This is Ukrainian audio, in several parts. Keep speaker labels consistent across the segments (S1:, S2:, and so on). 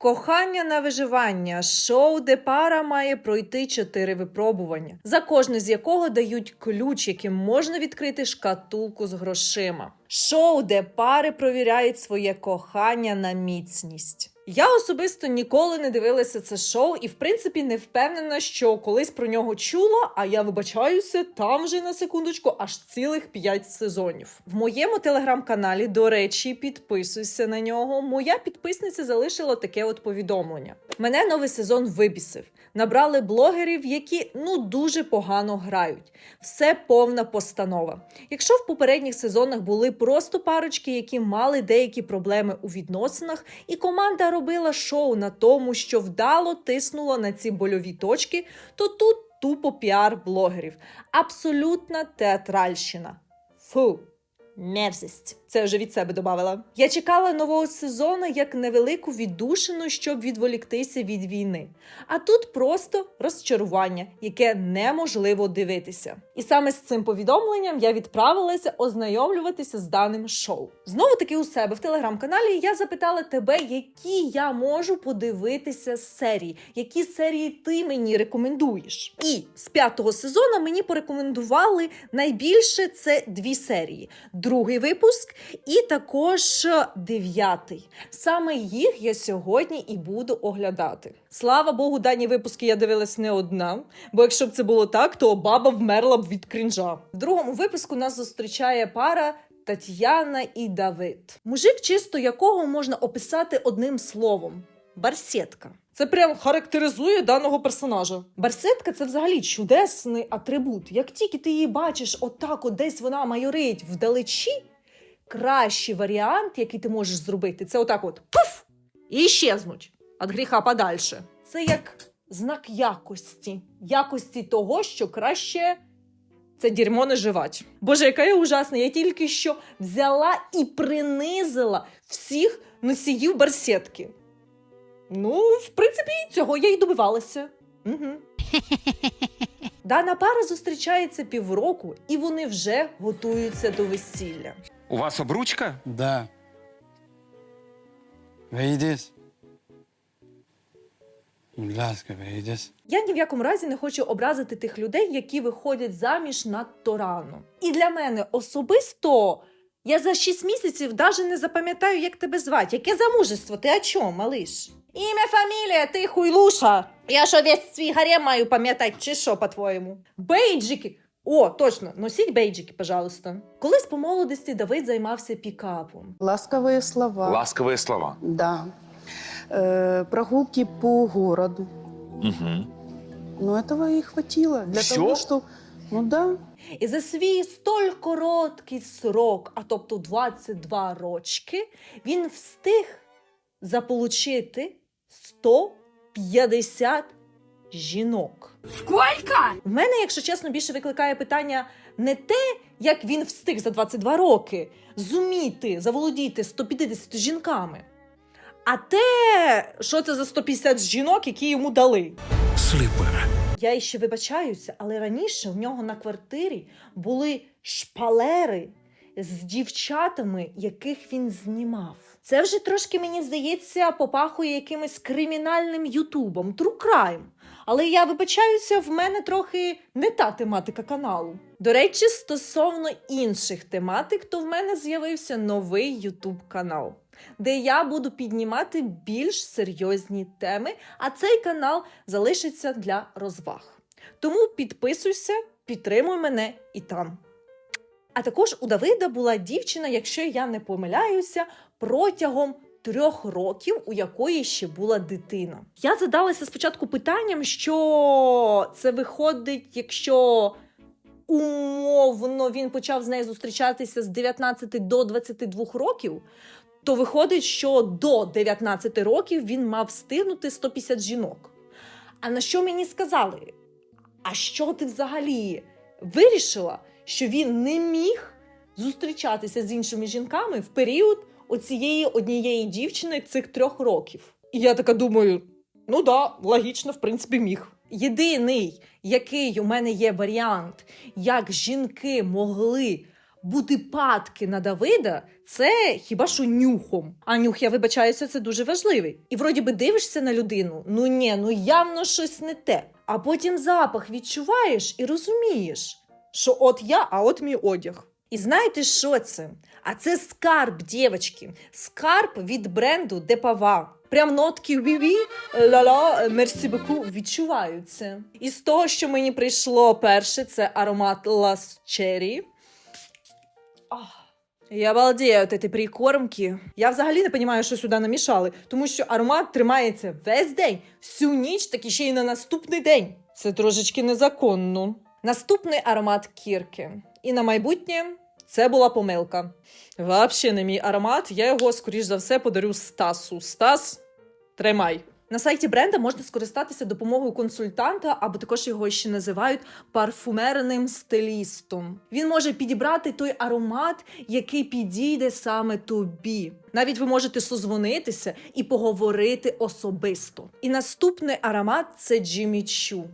S1: Кохання на виживання шоу, де пара має пройти чотири випробування, за кожне з якого дають ключ, яким можна відкрити шкатулку з грошима. Шоу, де пари провіряють своє кохання на міцність. Я особисто ніколи не дивилася це шоу і, в принципі, не впевнена, що колись про нього чула. А я вибачаюся, там вже на секундочку аж цілих 5 сезонів. В моєму телеграм-каналі, до речі, підписуйся на нього. Моя підписниця залишила таке от повідомлення. Мене новий сезон вибісив. Набрали блогерів, які ну дуже погано грають. Все повна постанова. Якщо в попередніх сезонах були просто парочки, які мали деякі проблеми у відносинах, і команда робила шоу на тому, що вдало тиснула на ці больові точки, то тут тупо піар блогерів. Абсолютна театральщина. Фу. Мерзость. Це вже від себе додавала. Я чекала нового сезону як невелику віддушину, щоб відволіктися від війни. А тут просто розчарування, яке неможливо дивитися. І саме з цим повідомленням я відправилася ознайомлюватися з даним шоу. Знову таки у себе в телеграм-каналі я запитала тебе, які я можу подивитися серії, які серії ти мені рекомендуєш. І з п'ятого сезону мені порекомендували найбільше це дві серії: другий випуск і також дев'ятий. Саме їх я сьогодні і буду оглядати. Слава Богу, дані випуски я дивилась не одна, бо якщо б це було так, то баба вмерла б від крінжа. В другому випуску нас зустрічає пара. Тетяна і Давид, мужик, чисто якого можна описати одним словом: барсетка. Це прям характеризує даного персонажа. Барсетка це взагалі чудесний атрибут. Як тільки ти її бачиш, отак, от десь вона майорить вдалечі, кращий варіант, який ти можеш зробити, це отак от пуф! І щезнуть від гріха подальше. Це як знак якості, якості того, що краще. Це дерьмо не. Боже, яка я ужасна. Я тільки що взяла і принизила всіх носіїв барсетки. Ну, в принципі, цього я й добивалася. Угу. Дана пара зустрічається півроку, і вони вже готуються до весілля.
S2: У вас обручка?
S3: Да. Вийдись. Будь ласка, вийдись.
S1: Я ні в якому разі не хочу образити тих людей, які виходять заміж надто рано. І для мене особисто я за 6 місяців навіть не запам'ятаю, як тебе звати. Яке замужество? Ти о чому, малиш? Ім'я, фамілія, ти хуйлуша. Я що весь свій гарем маю пам'ятати, чи що, по-твоєму? Бейджики. О, точно, носіть бейджики, пожалуйста. Колись по молодості Давид займався пікапом.
S4: Ласковые слова.
S2: Ласкові слова.
S4: Да. Э, прогулки по городу.
S2: Угу.
S4: Но этого и хватило для
S2: Всё?
S4: того, что... Ну да,
S1: І за свій столь короткий срок, а тобто 22 рочки, він встиг заполучити 150 жінок.
S5: Сколько?
S1: В мене, якщо чесно, більше викликає питання не те, як він встиг за 22 роки зуміти заволодіти 150 жінками, а те, що це за 150 жінок, які йому дали.
S6: Сліпер.
S1: Я іще вибачаюся, але раніше в нього на квартирі були шпалери з дівчатами, яких він знімав. Це вже трошки, мені здається, попахує якимось кримінальним ютубом, true crime. Але я вибачаюся, в мене трохи не та тематика каналу. До речі, стосовно інших тематик, то в мене з'явився новий ютуб канал, де я буду піднімати більш серйозні теми, а цей канал залишиться для розваг. Тому підписуйся, підтримуй мене і там. А також у Давида була дівчина, якщо я не помиляюся, протягом трьох років, у якої ще була дитина. Я задалася спочатку питанням, що це виходить, якщо умовно він почав з нею зустрічатися з 19 до 22 років. То виходить, що до 19 років він мав встигнути 150 жінок. А на що мені сказали? А що ти взагалі вирішила, що він не міг зустрічатися з іншими жінками в період оцієї однієї дівчини цих трьох років? І я така думаю: ну да, логічно, в принципі, міг. Єдиний, який у мене є варіант, як жінки могли бути падки на Давида це хіба що нюхом. А нюх, я вибачаюся, це дуже важливий. І вроді би дивишся на людину, ну ні, ну явно щось не те. А потім запах відчуваєш і розумієш, що от я, а от мій одяг. І знаєте, що це? А це скарб, дівчатки. Скарб від бренду Депава. Прям нотки віві, ла-ла, мерсі беку відчуваються. І з того, що мені прийшло перше, це аромат Last Cherry. Я балдею от этой прикормки. Я взагалі не розумію, що сюди намішали, тому що аромат тримається весь день, всю ніч, так і ще й на наступний день. Це трошечки незаконно. Наступний аромат кірки. І на майбутнє це була помилка. Взагалі не мій аромат, я його, скоріш за все, подарю Стасу. Стас, тримай. На сайті бренда можна скористатися допомогою консультанта, або також його ще називають парфумерним стилістом. Він може підібрати той аромат, який підійде саме тобі. Навіть ви можете созвонитися і поговорити особисто. І наступний аромат це Джиммі Чу.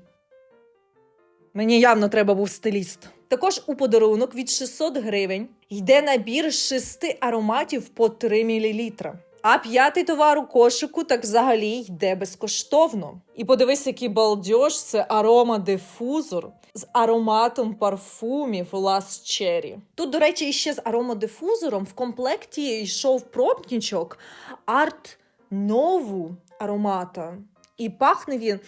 S1: Мені явно треба був стиліст. Також у подарунок від 600 гривень йде набір шести ароматів по 3 мл. А п'ятий товар у кошику так взагалі йде безкоштовно. І подивись, який балдеж, це аромадифузор з ароматом парфумів Last Cherry. Тут, до речі, іще з аромадифузором в комплекті йшов пробнічок арт нову аромата. І пахне він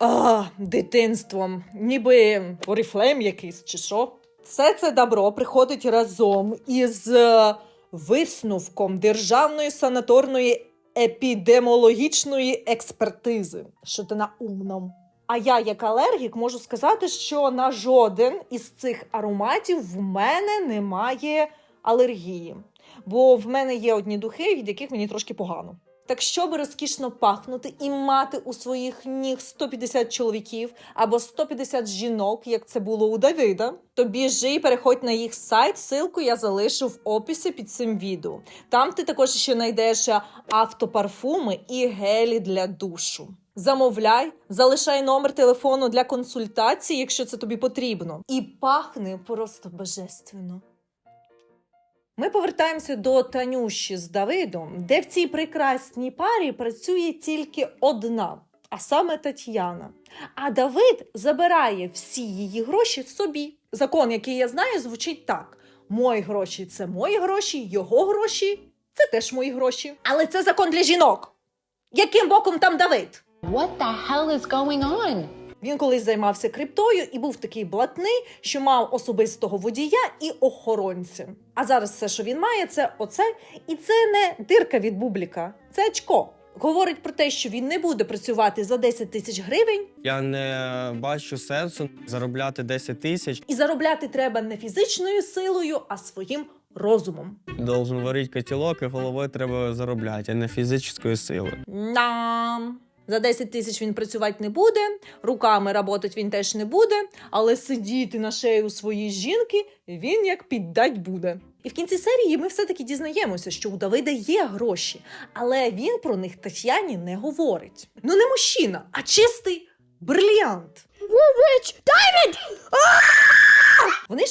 S1: а, дитинством, ніби оріфлейм якийсь чи що. Все це добро приходить разом із е, висновком Державної санаторної епідеміологічної експертизи. Що ти на умном. А я, як алергік, можу сказати, що на жоден із цих ароматів в мене немає алергії. Бо в мене є одні духи, від яких мені трошки погано. Так щоб розкішно пахнути і мати у своїх ніг 150 чоловіків або 150 жінок, як це було у Давида, то біжи і переходь на їх сайт. Силку я залишу в описі під цим відео. Там ти також ще знайдеш автопарфуми і гелі для душу. Замовляй, залишай номер телефону для консультації, якщо це тобі потрібно. І пахне просто божественно. Ми повертаємося до Танюші з Давидом, де в цій прекрасній парі працює тільки одна, а саме Тетяна. А Давид забирає всі її гроші собі. Закон, який я знаю, звучить так: мої гроші це мої гроші, його гроші це теж мої гроші. Але це закон для жінок. Яким боком там Давид?
S5: What the hell is going on?
S1: Він колись займався криптою і був такий блатний, що мав особистого водія і охоронця. А зараз все, що він має, це оце. І це не дирка від бубліка, це очко. Говорить про те, що він не буде працювати за 10 тисяч гривень,
S6: Я не бачу сенсу заробляти 10 тисяч.
S1: і заробляти треба не фізичною силою, а своїм розумом.
S6: Должен варити котілок і головою треба заробляти, а не фізичною силою.
S1: Нам. За 10 тисяч він працювати не буде, руками работать він теж не буде, але сидіти на шею своїй жінки він як піддать буде. І в кінці серії ми все-таки дізнаємося, що у Давида є гроші, але він про них Тетяні не говорить. Ну не мужчина, а чистий брильянт. Вони ж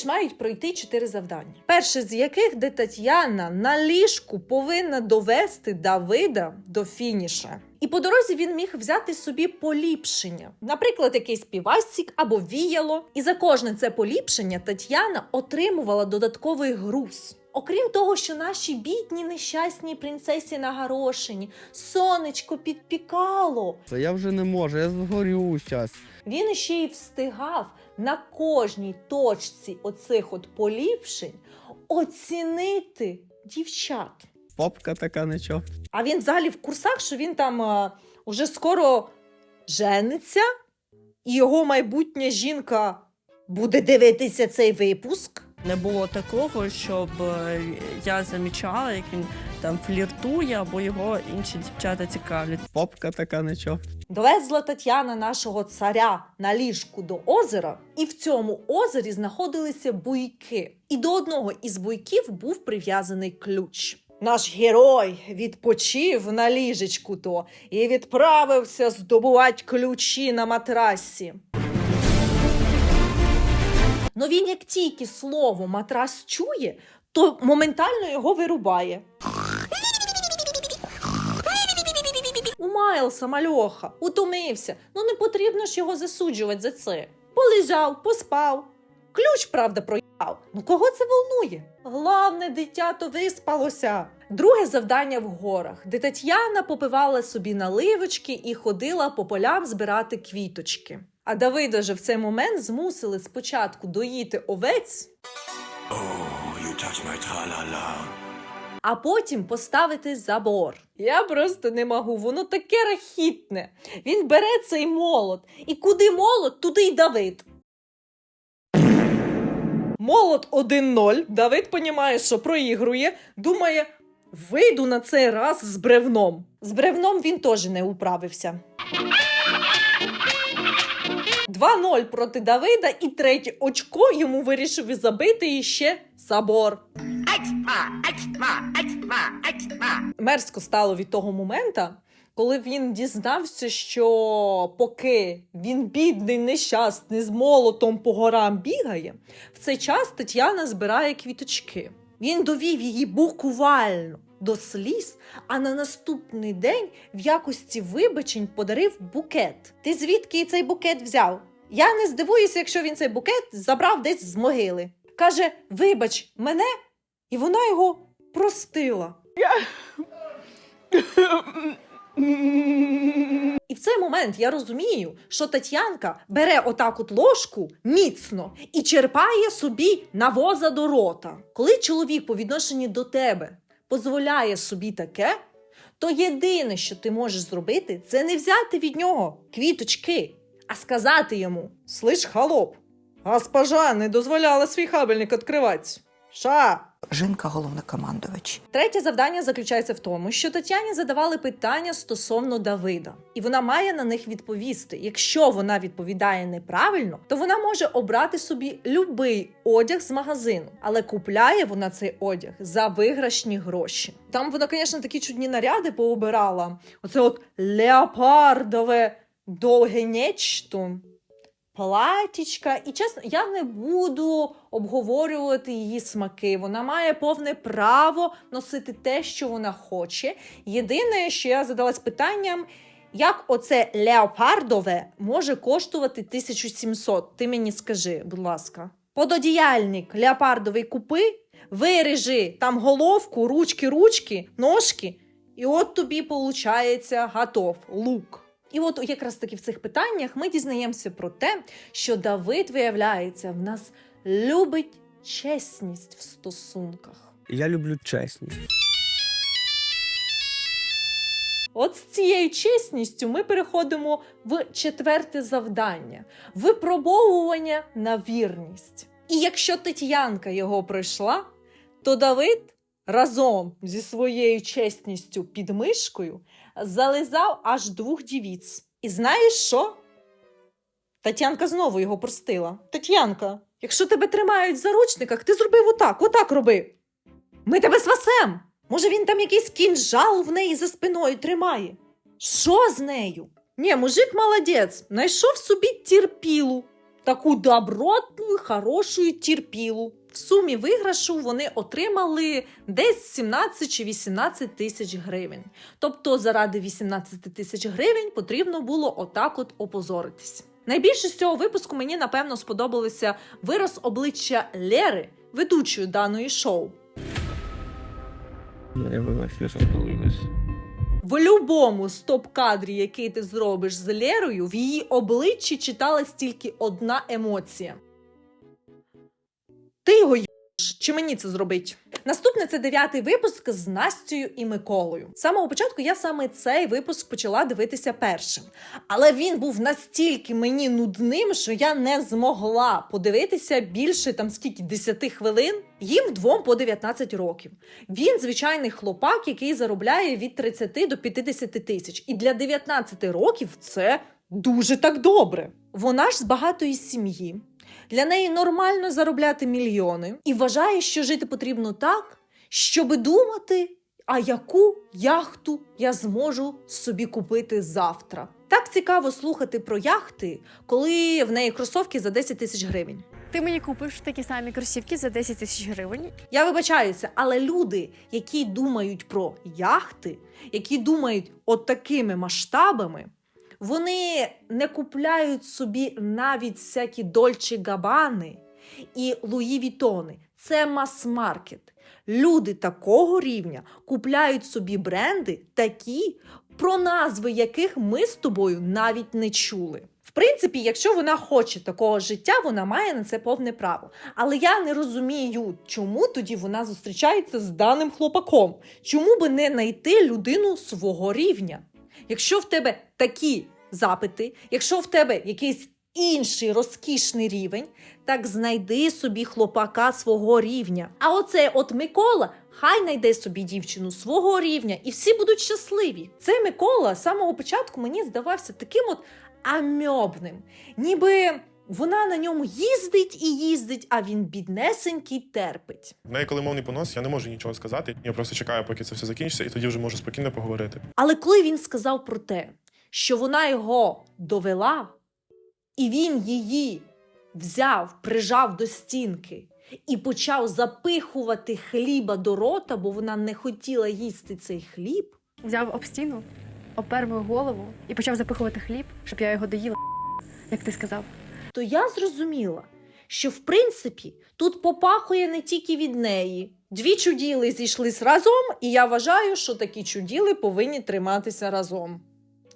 S1: мають пройти чотири завдання. Перше з яких, де Тетяна на ліжку повинна довести Давида до фініша. І по дорозі він міг взяти собі поліпшення, наприклад, якийсь півасік або віяло. І за кожне це поліпшення Тетяна отримувала додатковий груз. Окрім того, що наші бідні нещасні принцесі на Горошині сонечко підпікало,
S6: Це я вже не можу, я згорю зараз.
S1: Він ще й встигав на кожній точці оцих от поліпшень оцінити дівчат.
S6: Попка така нічого.
S1: А він взагалі в курсах, що він там а, уже скоро жениться, і його майбутня жінка буде дивитися цей випуск.
S7: Не було такого, щоб е, я замічала, як він там фліртує, або його інші дівчата цікавлять.
S6: Попка така нічого.
S1: Довезла Тетяна нашого царя на ліжку до озера, і в цьому озері знаходилися буйки. І до одного із буйків був прив'язаний ключ. Наш герой відпочив на ліжечку то і відправився здобувати ключі на матрасі. Но він як тільки слово матрас чує, то моментально його вирубає. У Майлса мальоха утомився. Ну не потрібно ж його засуджувати за це. Полежав, поспав. Ключ, правда, проїхав. Ну кого це волнує? Главне, дитято виспалося. Друге завдання в горах, де Тетяна попивала собі наливочки і ходила по полям збирати квіточки. А Давида же в цей момент змусили спочатку доїти овець, а потім поставити забор. Я просто не можу, воно таке рахітне. Він бере цей молот, і куди молот, туди й Давид. Молот 1-0. Давид понімає, що проігрує, думає, вийду на цей раз з бревном. З бревном він теж не управився. 2-0 проти Давида, і третє очко йому вирішив і забити іще забор. Мерзко стало від того момента, коли він дізнався, що поки він бідний, нещасний, з молотом по горам бігає, в цей час Тетяна збирає квіточки. Він довів її буквально до сліз, а на наступний день в якості вибачень подарив букет. Ти звідки цей букет взяв? Я не здивуюся, якщо він цей букет забрав десь з могили. Каже: Вибач мене, і вона його простила. І в цей момент я розумію, що Тетянка бере отак от ложку міцно і черпає собі навоза до рота. Коли чоловік по відношенню до тебе дозволяє собі таке, то єдине, що ти можеш зробити, це не взяти від нього квіточки, а сказати йому: Слиш, халоп, госпожа не дозволяла свій хабельник відкривати. Ша,
S8: Жінка головнокомандувач.
S1: Третє завдання заключається в тому, що Тетяні задавали питання стосовно Давида, і вона має на них відповісти. Якщо вона відповідає неправильно, то вона може обрати собі любий одяг з магазину, але купляє вона цей одяг за виграшні гроші. Там вона, звісно, такі чудні наряди пообирала. Оце от леопардове довге нечто. Платічка, і чесно, я не буду обговорювати її смаки. Вона має повне право носити те, що вона хоче. Єдине, що я задалась питанням, як оце леопардове може коштувати 1700? Ти мені скажи, будь ласка. Пододіяльник леопардовий купи, виріжи там головку, ручки, ручки, ножки, і от тобі виходить готов лук. І от якраз таки в цих питаннях ми дізнаємося про те, що Давид, виявляється, в нас любить чесність в стосунках.
S6: Я люблю чесність.
S1: От з цією чесністю ми переходимо в четверте завдання випробовування на вірність. І якщо Тетянка його пройшла, то Давид разом зі своєю чесністю під мишкою зализав аж двох дівіць. І знаєш що? Тетянка знову його простила. Тетянка, якщо тебе тримають в заручниках, ти зробив отак, отак роби. Ми тебе спасем. Може, він там якийсь кінжал в неї за спиною тримає. Що з нею? Ні, мужик молодець, знайшов собі терпілу. Таку добротну, хорошу терпілу. В сумі виграшу вони отримали десь 17 чи 18 тисяч гривень. Тобто, заради 18 тисяч гривень потрібно було отак от опозоритись. Найбільше з цього випуску мені напевно сподобалося вираз обличчя Лєри, ведучої даної шоу.
S6: Я.
S1: В будь-якому стоп-кадрі, який ти зробиш з Лєрою, в її обличчі читалась тільки одна емоція. Ти його їбаш, чи мені це зробить? Наступне це дев'ятий випуск з Настю і Миколою. З самого початку я саме цей випуск почала дивитися першим. Але він був настільки мені нудним, що я не змогла подивитися більше там скільки 10 хвилин. Їм двом по 19 років. Він звичайний хлопак, який заробляє від 30 до 50 тисяч. І для 19 років це дуже так добре. Вона ж з багатої сім'ї. Для неї нормально заробляти мільйони і вважає, що жити потрібно так, щоби думати, а яку яхту я зможу собі купити завтра. Так цікаво слухати про яхти, коли в неї кросовки за 10 тисяч гривень.
S9: Ти мені купиш такі самі кросівки за 10 тисяч гривень.
S1: Я вибачаюся, але люди, які думають про яхти, які думають от такими масштабами, вони не купляють собі навіть всякі Дольче Габани і Луї Вітони. Це мас-маркет. Люди такого рівня купляють собі бренди такі, про назви яких ми з тобою навіть не чули. В принципі, якщо вона хоче такого життя, вона має на це повне право. Але я не розумію, чому тоді вона зустрічається з даним хлопаком. Чому би не знайти людину свого рівня? Якщо в тебе такі запити, якщо в тебе якийсь інший розкішний рівень, так знайди собі хлопака свого рівня. А оцей от Микола. Хай найде собі дівчину свого рівня, і всі будуть щасливі. Цей Микола з самого початку мені здавався таким от амьобним, ніби вона на ньому їздить і їздить, а він біднесенький терпить.
S10: В неї, коли мовний понос, я не можу нічого сказати. Я просто чекаю, поки це все закінчиться, і тоді вже можу спокійно поговорити.
S1: Але коли він сказав про те, що вона його довела, і він її взяв, прижав до стінки і почав запихувати хліба до рота, бо вона не хотіла їсти цей хліб.
S9: Взяв об стіну, опер мою голову і почав запихувати хліб, щоб я його доїла, як ти сказав.
S1: То я зрозуміла, що в принципі тут попахує не тільки від неї. Дві чуділи зійшлись разом, і я вважаю, що такі чуділи повинні триматися разом,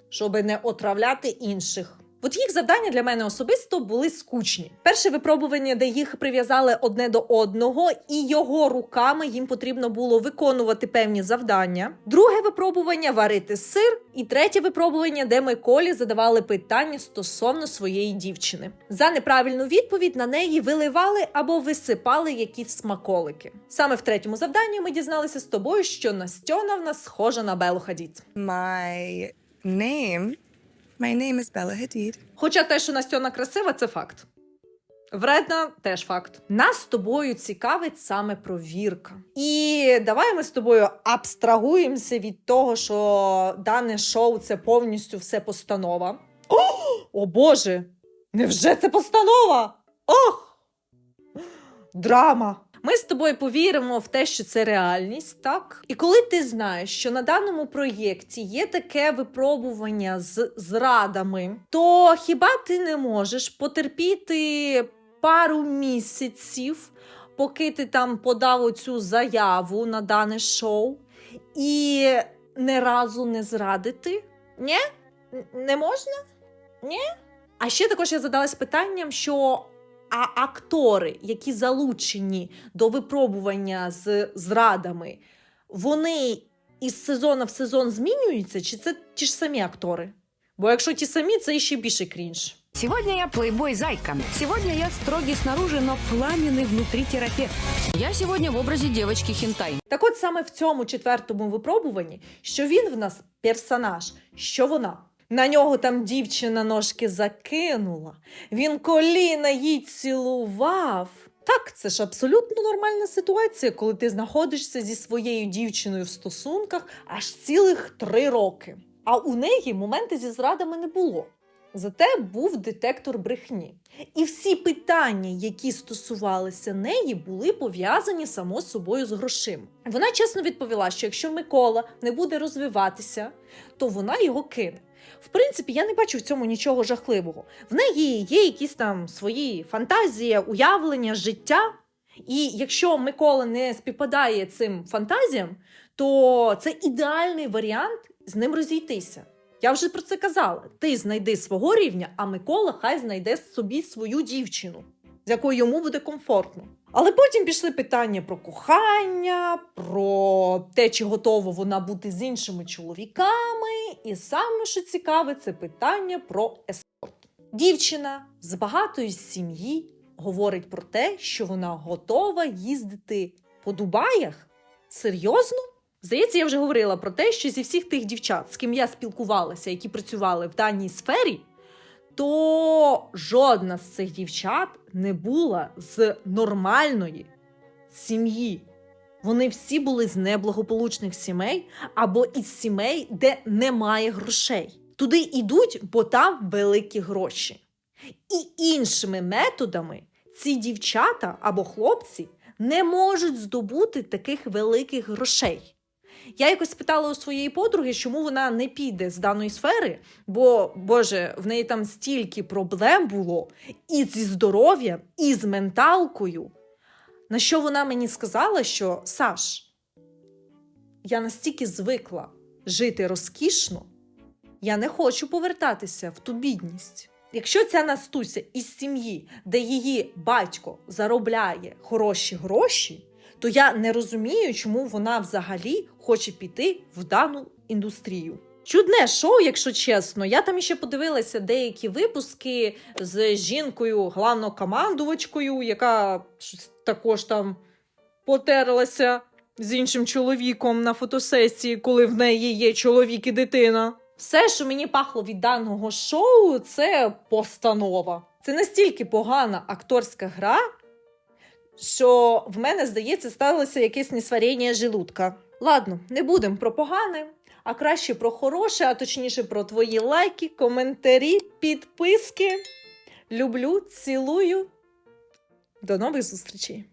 S1: щоби не отравляти інших. От їх завдання для мене особисто були скучні. Перше випробування, де їх прив'язали одне до одного, і його руками їм потрібно було виконувати певні завдання. Друге випробування варити сир. І третє випробування, де Миколі задавали питання стосовно своєї дівчини. За неправильну відповідь на неї виливали або висипали якісь смаколики. Саме в третьому завданні ми дізналися з тобою, що Настьона в нас схожа на Белу Хадід.
S8: My name, my name is Bella Hadid.
S1: Хоча те, що Настьона красива, це факт. Вредна теж факт. Нас з тобою цікавить саме провірка. І давай ми з тобою абстрагуємося від того, що дане шоу це повністю все постанова. О, о Боже! Невже це постанова? Ох! Драма! Ми з тобою повіримо в те, що це реальність, так? І коли ти знаєш, що на даному проєкті є таке випробування з зрадами, то хіба ти не можеш потерпіти пару місяців, поки ти там подав оцю заяву на дане шоу, і не разу не зрадити? Ні? Не можна? Ні? А ще також я задалась питанням, що а актори, які залучені до випробування з зрадами, вони із сезону в сезон змінюються, чи це ті ж самі актори? Бо якщо ті самі, це ще більше крінж.
S11: Сегодня я плейбой зайка. Сегодня я строгий снаружи, но пламенный внутри терапевт. Я сегодня в образе девочки хентай.
S1: Так от саме в цьому четвертому випробуванні, що він в нас персонаж, що вона. На нього там дівчина ножки закинула, він коліна їй цілував. Так, це ж абсолютно нормальна ситуація, коли ти знаходишся зі своєю дівчиною в стосунках аж цілих три роки. А у неї моменти зі зрадами не було. Зате був детектор брехні. І всі питання, які стосувалися неї, були пов'язані само собою з грошима. Вона чесно відповіла, що якщо Микола не буде розвиватися, то вона його кине. В принципі, я не бачу в цьому нічого жахливого. В неї є якісь там свої фантазії, уявлення, життя. І якщо Микола не співпадає цим фантазіям, то це ідеальний варіант з ним розійтися. Я вже про це казала. Ти знайди свого рівня, а Микола хай знайде собі свою дівчину, з якою йому буде комфортно. Але потім пішли питання про кохання, про те, чи готова вона бути з іншими чоловіками. І саме що цікаве, це питання про ескорт. Дівчина з багатої сім'ї говорить про те, що вона готова їздити по Дубаях. Серйозно? Здається, я вже говорила про те, що зі всіх тих дівчат, з ким я спілкувалася, які працювали в даній сфері, то жодна з цих дівчат не була з нормальної сім'ї. Вони всі були з неблагополучних сімей або із сімей, де немає грошей. Туди йдуть, бо там великі гроші. І іншими методами ці дівчата або хлопці не можуть здобути таких великих грошей. Я якось спитала у своєї подруги, чому вона не піде з даної сфери, бо Боже, в неї там стільки проблем було і зі здоров'ям, і з менталкою. На що вона мені сказала, що Саш, я настільки звикла жити розкішно, я не хочу повертатися в ту бідність. Якщо ця Настуся із сім'ї, де її батько заробляє хороші гроші, то я не розумію, чому вона взагалі хоче піти в дану індустрію. Чудне шоу, якщо чесно. Я там ще подивилася деякі випуски з жінкою, главнокомандувачкою, яка також там потерлася з іншим чоловіком на фотосесії, коли в неї є чоловік і дитина. Все, що мені пахло від даного шоу, це постанова. Це настільки погана акторська гра, що в мене, здається, сталося якесь несварення желудка. Ладно, не будемо про погане, а краще про хороше, а точніше про твої лайки, коментарі, підписки. Люблю, цілую. До нових зустрічей!